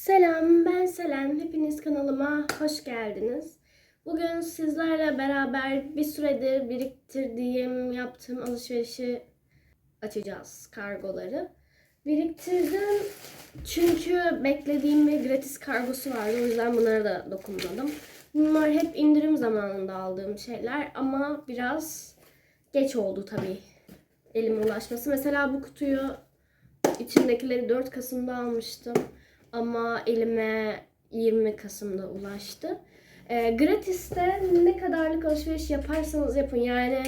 Selam, ben Selen. Hepiniz kanalıma hoş geldiniz. Bugün sizlerle beraber bir süredir biriktirdiğim, yaptığım alışverişi açacağız, kargoları. Biriktirdim çünkü beklediğim bir gratis kargosu vardı. O yüzden bunlara da dokunmadım. Bunlar hep indirim zamanında aldığım şeyler ama biraz geç oldu tabii elime ulaşması. Mesela bu kutuyu içindekileri 4 Kasım'da almıştım ama elime 20 Kasım'da ulaştı. E, gratis'te ne kadarlık alışveriş yaparsanız yapın yani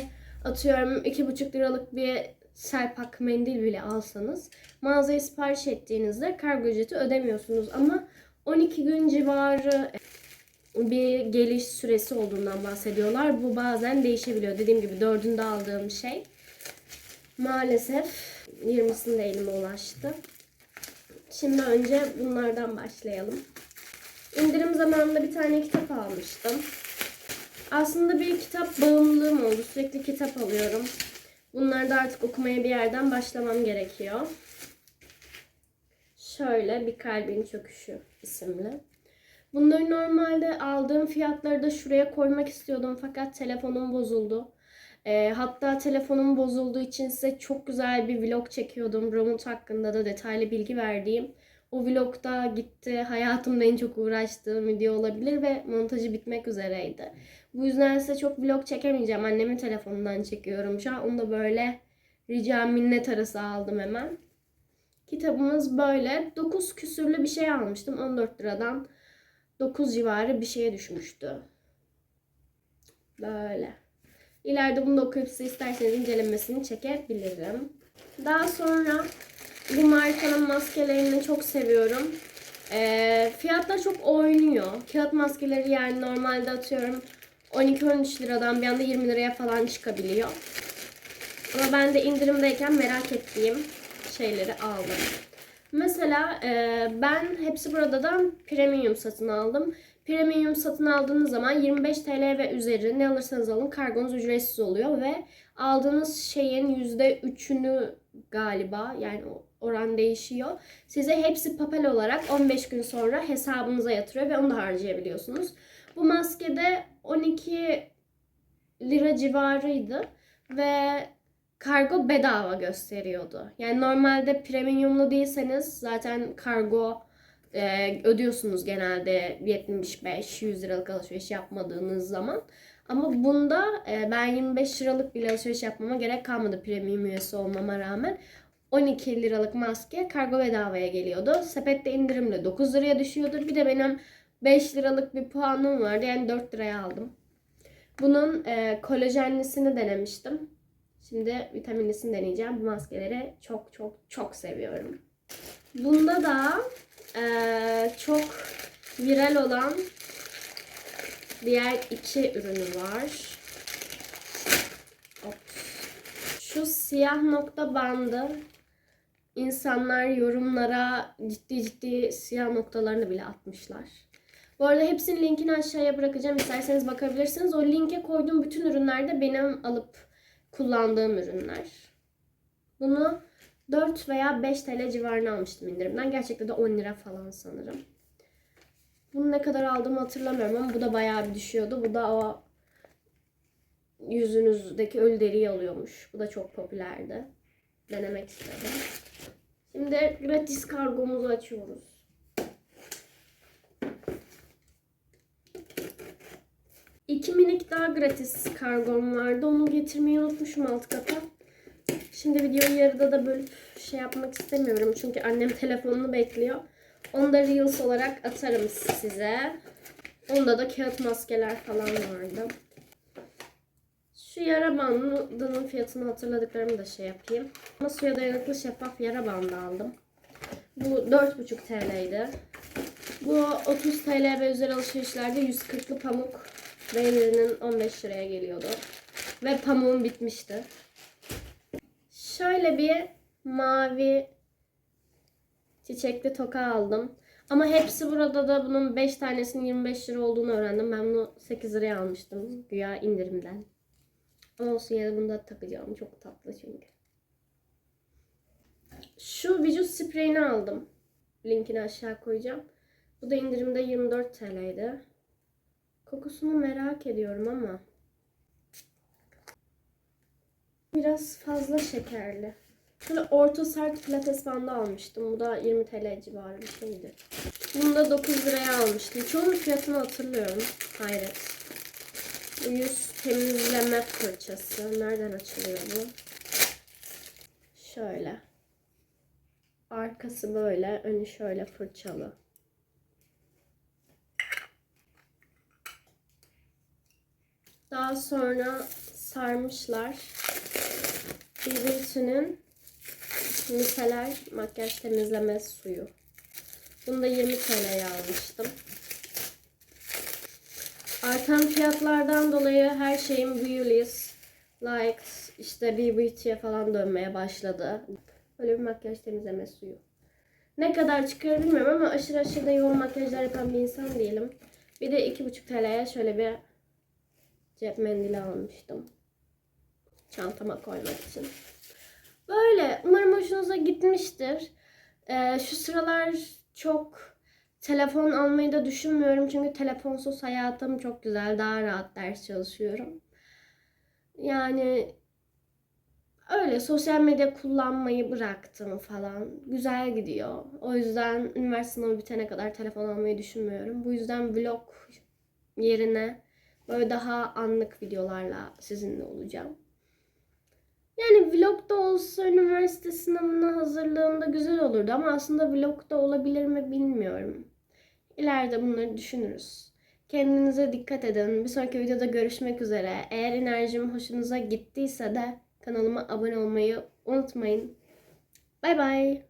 atıyorum 2,5 liralık bir serpak mendil bile alsanız mağazaya sipariş ettiğinizde kargo ücreti ödemiyorsunuz ama 12 gün civarı bir geliş süresi olduğundan bahsediyorlar. Bu bazen değişebiliyor. Dediğim gibi dördünde aldığım şey maalesef 20'sinde elime ulaştı. Şimdi önce bunlardan başlayalım. İndirim zamanında bir tane kitap almıştım. Aslında bir kitap bağımlılığım oldu. Sürekli kitap alıyorum. Bunları da artık okumaya bir yerden başlamam gerekiyor. Şöyle Bir Kalbin Çöküşü isimli. Bunları normalde aldığım fiyatları da şuraya koymak istiyordum fakat telefonum bozuldu. E, hatta telefonum bozulduğu için size çok güzel bir vlog çekiyordum. Romut hakkında da detaylı bilgi verdiğim. O vlogda gitti. Hayatımda en çok uğraştığım video olabilir ve montajı bitmek üzereydi. Bu yüzden size çok vlog çekemeyeceğim. Annemin telefonundan çekiyorum şu an. Onu da böyle rica minnet arası aldım hemen. Kitabımız böyle. 9 küsürlü bir şey almıştım. 14 liradan 9 civarı bir şeye düşmüştü. Böyle. İleride bunu da okuyup size isterseniz incelemesini çekebilirim. Daha sonra bu markanın maskelerini çok seviyorum. Ee, fiyatlar çok oynuyor. Kağıt maskeleri yani normalde atıyorum 12-13 liradan bir anda 20 liraya falan çıkabiliyor. Ama ben de indirimdeyken merak ettiğim şeyleri aldım. Mesela e, ben hepsi buradan premium satın aldım. Premium satın aldığınız zaman 25 TL ve üzeri ne alırsanız alın kargonuz ücretsiz oluyor ve aldığınız şeyin %3'ünü galiba yani oran değişiyor. Size hepsi papel olarak 15 gün sonra hesabınıza yatırıyor ve onu da harcayabiliyorsunuz. Bu maskede 12 lira civarıydı ve kargo bedava gösteriyordu. Yani normalde premiumlu değilseniz zaten kargo e, ödüyorsunuz genelde 75-100 liralık alışveriş yapmadığınız zaman. Ama bunda e, ben 25 liralık bir alışveriş yapmama gerek kalmadı premium üyesi olmama rağmen. 12 liralık maske kargo bedavaya geliyordu. Sepette indirimle 9 liraya düşüyordu. Bir de benim 5 liralık bir puanım vardı. Yani 4 liraya aldım. Bunun e, kolajenlisini denemiştim. Şimdi vitaminlisini deneyeceğim. Bu maskeleri çok çok çok seviyorum. Bunda da e, çok viral olan diğer iki ürünü var. Şu siyah nokta bandı insanlar yorumlara ciddi ciddi siyah noktalarını bile atmışlar. Bu arada hepsinin linkini aşağıya bırakacağım. İsterseniz bakabilirsiniz. O linke koyduğum bütün ürünler de benim alıp kullandığım ürünler. Bunu 4 veya 5 TL civarına almıştım indirimden. Gerçekten de 10 lira falan sanırım. Bunu ne kadar aldığımı hatırlamıyorum ama bu da bayağı bir düşüyordu. Bu da o yüzünüzdeki ölü deriyi alıyormuş. Bu da çok popülerdi. Denemek istedim. Şimdi gratis kargomuzu açıyoruz. İki minik daha gratis kargom vardı. Onu getirmeyi unutmuşum alt kata. Şimdi videoyu yarıda da bölüp şey yapmak istemiyorum. Çünkü annem telefonunu bekliyor. Onu da Reels olarak atarım size. Onda da kağıt maskeler falan vardı. Şu yara bandının fiyatını hatırladıklarımı da şey yapayım. Ama suya dayanıklı şeffaf yara bandı aldım. Bu 4,5 TL'ydi. Bu 30 TL ve üzeri alışverişlerde 140'lı pamuk beğenirinin 15 liraya geliyordu. Ve pamuğum bitmişti. Şöyle bir mavi çiçekli toka aldım. Ama hepsi burada da bunun 5 tanesinin 25 lira olduğunu öğrendim. Ben bunu 8 liraya almıştım. Güya indirimden. Ama olsun yine bunu da takacağım. Çok tatlı çünkü. Şu vücut spreyini aldım. Linkini aşağı koyacağım. Bu da indirimde 24 TL'ydi. Kokusunu merak ediyorum ama biraz fazla şekerli. Şöyle orta sert pilates bandı almıştım. Bu da 20 TL civarı bir şeydi. Bunu da 9 liraya almıştım. Çoğunun fiyatını hatırlıyorum. Hayret. Yüz temizleme fırçası. Nereden açılıyor bu? Şöyle. Arkası böyle, önü şöyle fırçalı. Daha sonra sarmışlar. Beauty'nin miseler makyaj temizleme suyu. Bunu da 20 TL'ye almıştım. Artan fiyatlardan dolayı her şeyim Beauty's, Likes, işte B Beauty'ye falan dönmeye başladı. Böyle bir makyaj temizleme suyu. Ne kadar çıkıyor bilmiyorum ama aşırı aşırı da yoğun makyajlar yapan bir insan değilim. Bir de 2,5 TL'ye şöyle bir cep mendili almıştım. Çantama koymak için. Böyle. Umarım hoşunuza gitmiştir. Ee, şu sıralar çok telefon almayı da düşünmüyorum. Çünkü telefonsuz hayatım çok güzel. Daha rahat ders çalışıyorum. Yani öyle sosyal medya kullanmayı bıraktım falan. Güzel gidiyor. O yüzden üniversite sınavı bitene kadar telefon almayı düşünmüyorum. Bu yüzden vlog yerine böyle daha anlık videolarla sizinle olacağım. Yani vlog da olsa üniversite sınavına hazırlığımda güzel olurdu ama aslında vlog da olabilir mi bilmiyorum. İleride bunları düşünürüz. Kendinize dikkat edin. Bir sonraki videoda görüşmek üzere. Eğer enerjim hoşunuza gittiyse de kanalıma abone olmayı unutmayın. Bay bay.